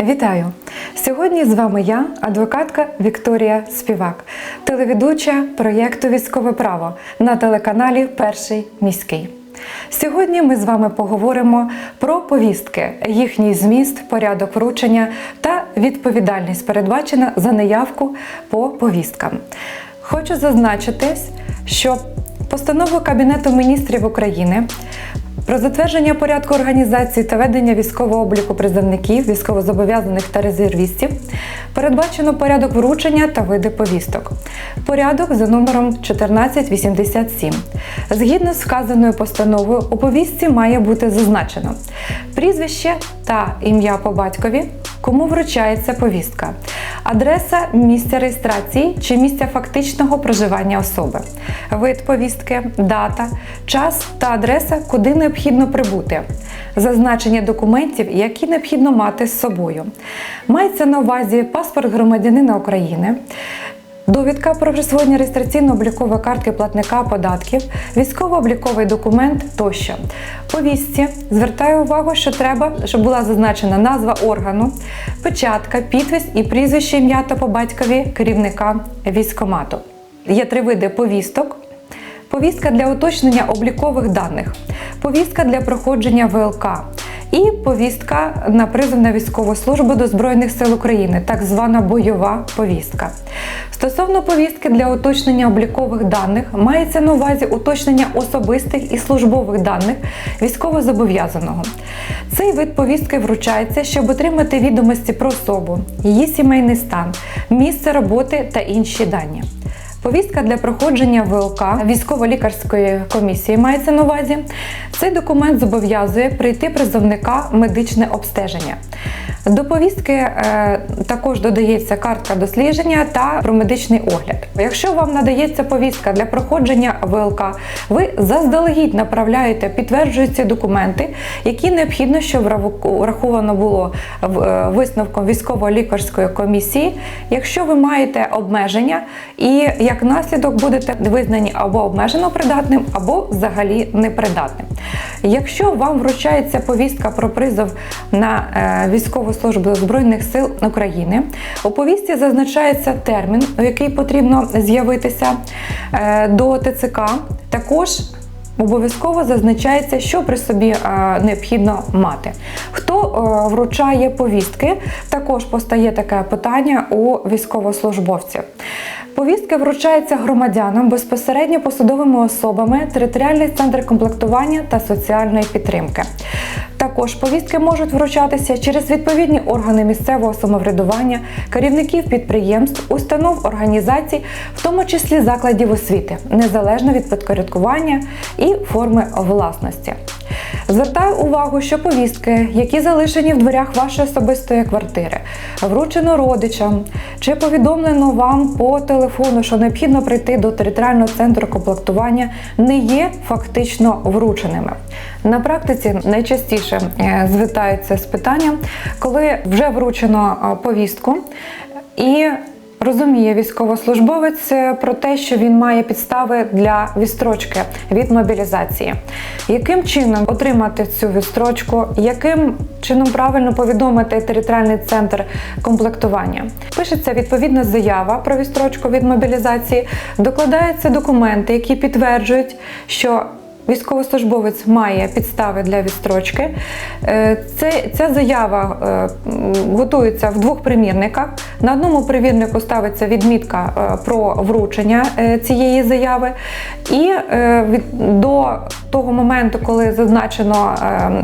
Вітаю! Сьогодні з вами я, адвокатка Вікторія Співак, телеведуча проєкту Військове право на телеканалі Перший міський. Сьогодні ми з вами поговоримо про повістки, їхній зміст, порядок вручення та відповідальність передбачена за неявку по повісткам. Хочу зазначитись, що постанову Кабінету міністрів України про затвердження порядку організації та ведення військового обліку призовників, військовозобов'язаних та резервістів передбачено порядок вручення та види повісток. Порядок за номером 1487. Згідно з вказаною постановою, у повістці має бути зазначено прізвище та ім'я по батькові, кому вручається повістка, адреса місця реєстрації чи місця фактичного проживання особи, вид повістки, дата, час та адреса, куди необхідно прибути, зазначення документів, які необхідно мати з собою. Мається на увазі паспорт громадянина України. Довідка про присвоєння реєстраційно-облікової картки платника податків, військово-обліковий документ тощо. Повістці звертаю увагу, що треба, щоб була зазначена назва органу, печатка, підпис і прізвище ім'я та по батькові керівника військомату. Є три види повісток. Повістка для уточнення облікових даних, повістка для проходження ВЛК і повістка на призов на військову службу до Збройних сил України, так звана бойова повістка. Стосовно повістки для уточнення облікових даних, мається на увазі уточнення особистих і службових даних військовозобов'язаного. Цей вид повістки вручається, щоб отримати відомості про особу, її сімейний стан, місце роботи та інші дані. Повістка для проходження ВЛК військово-лікарської комісії мається на увазі. Цей документ зобов'язує прийти призовника медичне обстеження. До повістки е, також додається картка дослідження та про медичний огляд. Якщо вам надається повістка для проходження ВЛК, ви заздалегідь направляєте підтверджуючі документи, які необхідно, щоб враховано було е, висновком військово-лікарської комісії, якщо ви маєте обмеження і як наслідок будете визнані або обмежено придатним, або взагалі непридатним. Якщо вам вручається повістка про призов на е, військову службу Збройних сил України, у повісті зазначається термін, у який потрібно з'явитися е, до ТЦК. Також Обов'язково зазначається, що при собі е, необхідно мати. Хто е, вручає повістки, також постає таке питання у військовослужбовців. Повістки вручаються громадянам безпосередньо посадовими особами, територіальний центр комплектування та соціальної підтримки. Також повістки можуть вручатися через відповідні органи місцевого самоврядування, керівників підприємств, установ, організацій, в тому числі закладів освіти, незалежно від підпорядкування і форми власності. Звертаю увагу, що повістки, які залишені в дверях вашої особистої квартири, вручено родичам чи повідомлено вам по телефону, що необхідно прийти до територіального центру комплектування, не є фактично врученими. На практиці найчастіше е, звертаються з питанням, коли вже вручено е, повістку і Розуміє військовослужбовець е, про те, що він має підстави для відстрочки від мобілізації. Яким чином отримати цю відстрочку, яким чином правильно повідомити територіальний центр комплектування? Пишеться відповідна заява про відстрочку від мобілізації, докладаються документи, які підтверджують, що Військовослужбовець має підстави для відстрочки. Е, це, Ця заява е, готується в двох примірниках. На одному примірнику ставиться відмітка е, про вручення цієї заяви, і до того моменту, коли зазначено,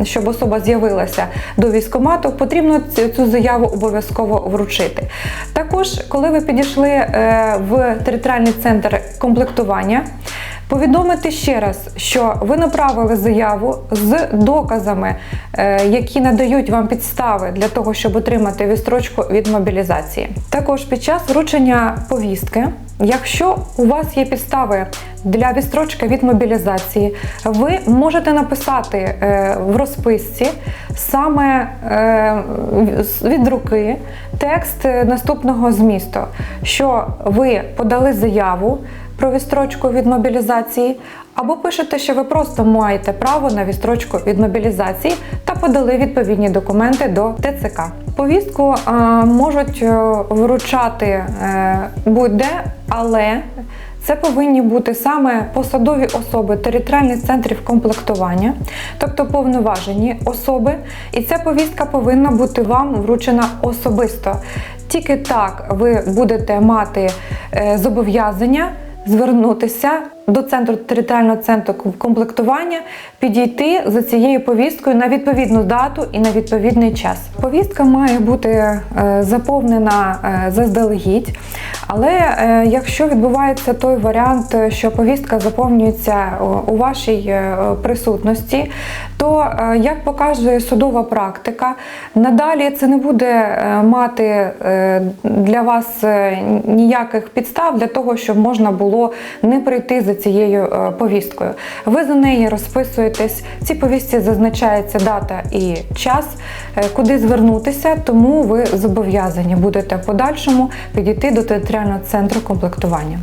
щоб особа з'явилася до військомату, потрібно цю заяву обов'язково вручити. Також, коли ви підійшли в територіальний центр комплектування, Повідомити ще раз, що ви направили заяву з доказами, е, які надають вам підстави для того, щоб отримати відстрочку від мобілізації. Також під час вручення повістки, якщо у вас є підстави для відстрочки від мобілізації, ви можете написати е, в розписці саме е, від руки текст наступного змісту, що ви подали заяву про відстрочку від мобілізації, або пишете, що ви просто маєте право на відстрочку від мобілізації та подали відповідні документи до ТЦК. Повістку е, можуть е, вручати е, будь-де, але це повинні бути саме посадові особи територіальних центрів комплектування, тобто повноважені особи, і ця повістка повинна бути вам вручена особисто. Тільки так ви будете мати зобов'язання звернутися до центру територіального центру комплектування, підійти за цією повісткою на відповідну дату і на відповідний час. Повістка має бути е, заповнена е, заздалегідь, але е, якщо відбувається той варіант, що повістка заповнюється у вашій присутності, то як показує судова практика, надалі це не буде мати для вас ніяких підстав для того, щоб можна було не прийти за цією е, повісткою. Ви за неї розписуєтесь. В цій повістці зазначається дата і час, е, куди звернутися, тому ви зобов'язані будете в подальшому підійти до територіального центру комплектування.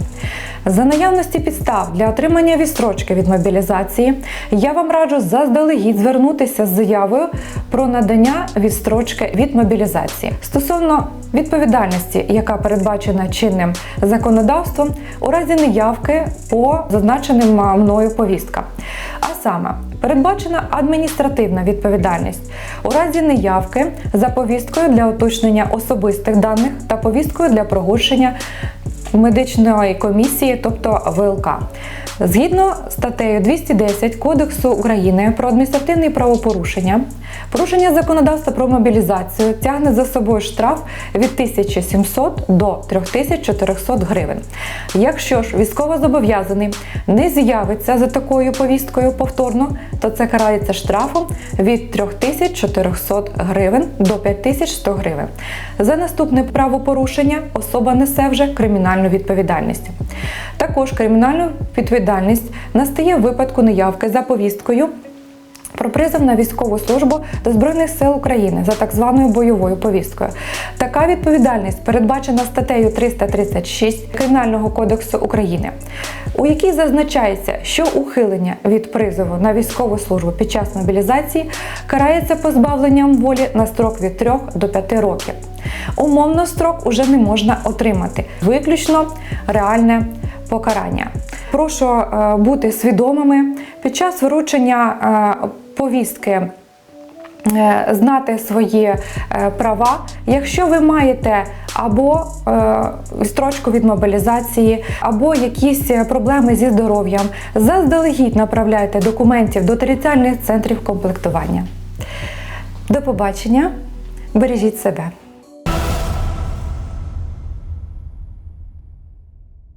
За наявності підстав для отримання відстрочки від мобілізації, я вам раджу заздалегідь звернутися з заявою про надання відстрочки від мобілізації стосовно відповідальності, яка передбачена чинним законодавством, у разі неявки по зазначеним мною повісткам. А саме передбачена адміністративна відповідальність у разі неявки за повісткою для уточнення особистих даних та повісткою для прогушення медичної комісії, тобто ВЛК. Згідно статтею 210 Кодексу України про адміністративні правопорушення, порушення законодавства про мобілізацію тягне за собою штраф від 1700 до 3400 гривень. Якщо ж військовозобов'язаний не з'явиться за такою повісткою повторно, то це карається штрафом від 3400 гривень до 5100 гривень. За наступне правопорушення особа несе вже кримінальну відповідальність. Також кримінальну відповідальність настає в випадку неявки за повісткою про призов на військову службу до Збройних сил України за так званою бойовою повісткою. Така відповідальність передбачена статтею 336 Кримінального кодексу України, у якій зазначається, що ухилення від призову на військову службу під час мобілізації карається позбавленням волі на строк від 3 до 5 років. Умовно строк уже не можна отримати, виключно реальне покарання. Прошу е, бути свідомими під час вручення е, повістки. е, Знати свої е, права, якщо ви маєте або строчку від мобілізації, або якісь проблеми зі здоров'ям, заздалегідь направляйте документів до територіальних центрів комплектування. До побачення, бережіть себе.